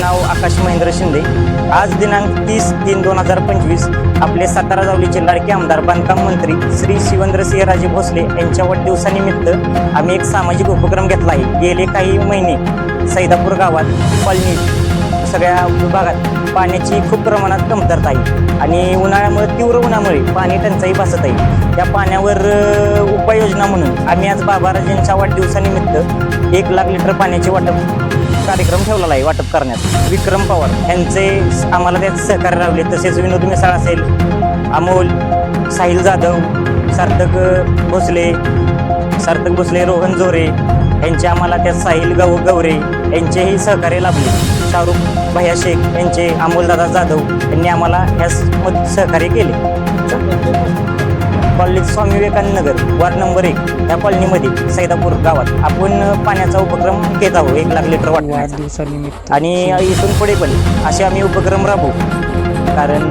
आकाश महेंद्र शिंदे. आज दिनांक तीस तीन दोन हजार पंचवीस आपले सातारा जावलीचे लाडके आमदार बांधकाम मंत्री श्री शिवेंद्रसिंहराजे भोसले यांच्या वाढदिवसानिमित्त आम्ही एक सामाजिक उपक्रम घेतला आहे. गेले काही महिने सैदापूर गावात कॉलनी सगळ्या विभागात पाण्याची खूप प्रमाणात कमतरता आहे आणि उन्हाळ्यामुळे तीव्र उन्हामुळे पाणी टंचाई भासत आहे. त्या पाण्यावर उपाययोजना म्हणून आम्ही आज बाबाराजांच्या वाढदिवसानिमित्त एक लाख लिटर पाण्याचे वाटप कार्यक्रम ठेवलेला आहे वाटप करण्यात. विक्रम पवार यांचे आम्हाला त्यात सहकार्य लावले तसेच विनोद मिसाळ असेल अमोल साहिल जाधव सार्थक भोसले सार्थक भोसले रोहन जोरे यांचे आम्हाला त्यात साहिल गौ गवरे यांचेही सहकार्य लाभले. शाहरुख भैया शेख यांचे अमोलदादा जाधव यांनी आम्हाला यास सहकार्य केले. College Swami Vivekananda Nagar ward number एक या कॉलनीमध्ये सैदापूर गावात आपण पाण्याचा उपक्रम घेत आहोत. एक लाख लिटर वाटण्याचा आणि इथून पुढे पण असे आम्ही उपक्रम राबवू. कारण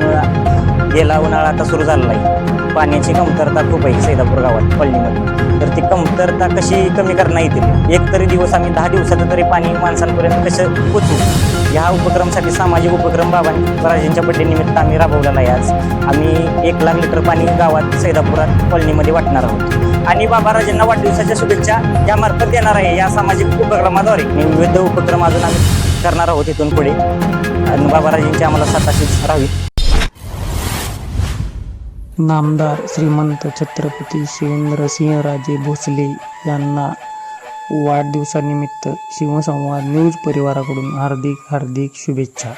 गेला उन्हाळा आता सुरू झालेला आहे. पाण्याची कमतरता खूप आहे सैदापूर गावात पल्लीमध्ये. तर ती कमतरता कशी कमी करणं येतील एक तरी दिवस आम्ही दहा दिवसात तरी पाणी माणसांपर्यंत कसं पोचू? ह्या उपक्रमासाठी सामाजिक उपक्रम बाबा राजेंच्या बड्डेनिमित्त आम्ही राबवलेला आहे आज. आम्ही एक लाख लिटर पाणी गावात सैदापुरात कॉलनीमध्ये वाटणार आहोत. आणि बाबा राजेंना वाढदिवसाच्या शुभेच्छा यामार्फत देणार आहे या सामाजिक उपक्रमाद्वारे. विविध उपक्रम अजून आम्ही करणार आहोत इथून पुढे. आणि बाबाराजांची आम्हाला साताशीच राहावी. नामदार श्रीमंत छत्रपती शिवेंद्रसिंहराजे भोसले यांना वाढदिवसानिमित्त शिवसंवाद न्यूज परिवाराकडून हार्दिक हार्दिक शुभेच्छा.